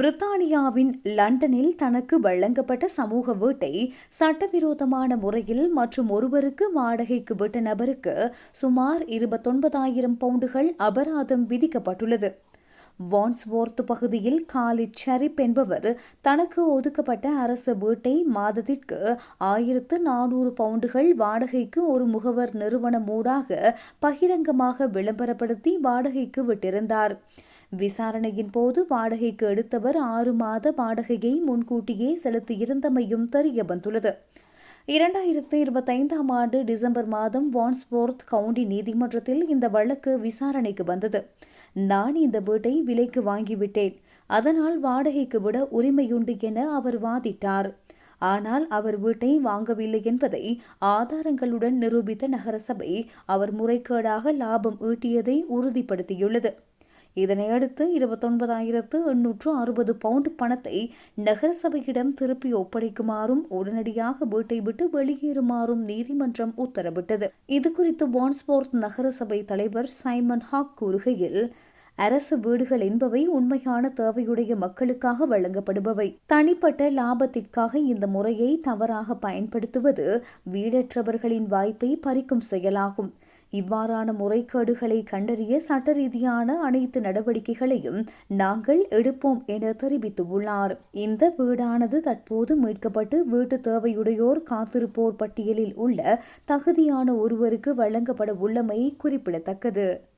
பிரித்தானியாவின் லண்டனில் தனக்கு வழங்கப்பட்ட சமூக வீட்டை சட்டவிரோதமான முறையில் மற்றும் ஒருவருக்கு வாடகைக்கு விட்ட நபருக்கு சுமார் இருபத்தொன்பதாயிரம் பவுண்டுகள் அபராதம் விதிக்கப்பட்டுள்ளது. வான்ஸ்வோர்த் பகுதியில் காலி ஷரிப் என்பவர் தனக்கு ஒதுக்கப்பட்ட அரசு வீட்டை மாதத்திற்கு ஆயிரத்து நானூறு பவுண்டுகள் வாடகைக்கு ஒரு முகவர் நிறுவனம் ஊடாக பகிரங்கமாக விளம்பரப்படுத்தி வாடகைக்கு விட்டிருந்தார். விசாரணையின் போது வாடகைக்கு எடுத்தவர் ஆறு மாத வாடகையை முன்கூட்டியே செலுத்தியிருந்தமையும் தெரிய வந்துள்ளது இரண்டாயிரத்தி இருபத்தைந்தாம் ஆண்டு டிசம்பர் மாதம் வான்ஸ்போர்த் கவுண்டி நீதிமன்றத்தில் இந்த வழக்கு விசாரணைக்கு வந்தது. நான் இந்த வீட்டை விலைக்கு வாங்கிவிட்டேன். அதனால் வாடகைக்கு விட உரிமையுண்டு என அவர் வாதிட்டார். ஆனால் அவர் வீட்டை வாங்கவில்லை என்பதை ஆதாரங்களுடன் நிரூபித்த நகரசபை அவர் முறைகேடாக லாபம் ஈட்டியதை உறுதிப்படுத்தியுள்ளது. இதனையடுத்து இருபத்தொன்பதாயிரத்து எண்ணூற்று அறுபது பவுண்ட் பணத்தை நகரசபையிடம் திருப்பி ஒப்படைக்குமாறும் உடனடியாக வீட்டை விட்டு வெளியேறுமாறும் நீதிமன்றம் உத்தரவிட்டது. இதுகுறித்து வான்ஸ்போர்த் நகரசபை தலைவர் சைமன் ஹாக் கூறுகையில் அரசு வீடுகள் என்பவை உண்மையான தேவையுடைய மக்களுக்காக வழங்கப்படுபவை. தனிப்பட்ட லாபத்திற்காக இந்த முறையை தவறாக பயன்படுத்துவது வீடற்றவர்களின் வாய்ப்பை பறிக்கும் செயலாகும். இவ்வாறான முறைகேடுகளை கண்டறிய சட்ட ரீதியான அனைத்து நடவடிக்கைகளையும் நாங்கள் எடுப்போம் என தெரிவித்துள்ளார். இந்த வீடானது தற்போது மீட்கப்பட்டு வீட்டு தேவையுடையோர் காத்திருப்போர் பட்டியலில் உள்ள தகுதியான ஒருவருக்கு வழங்கப்பட உள்ளமை குறிப்பிடத்தக்கது.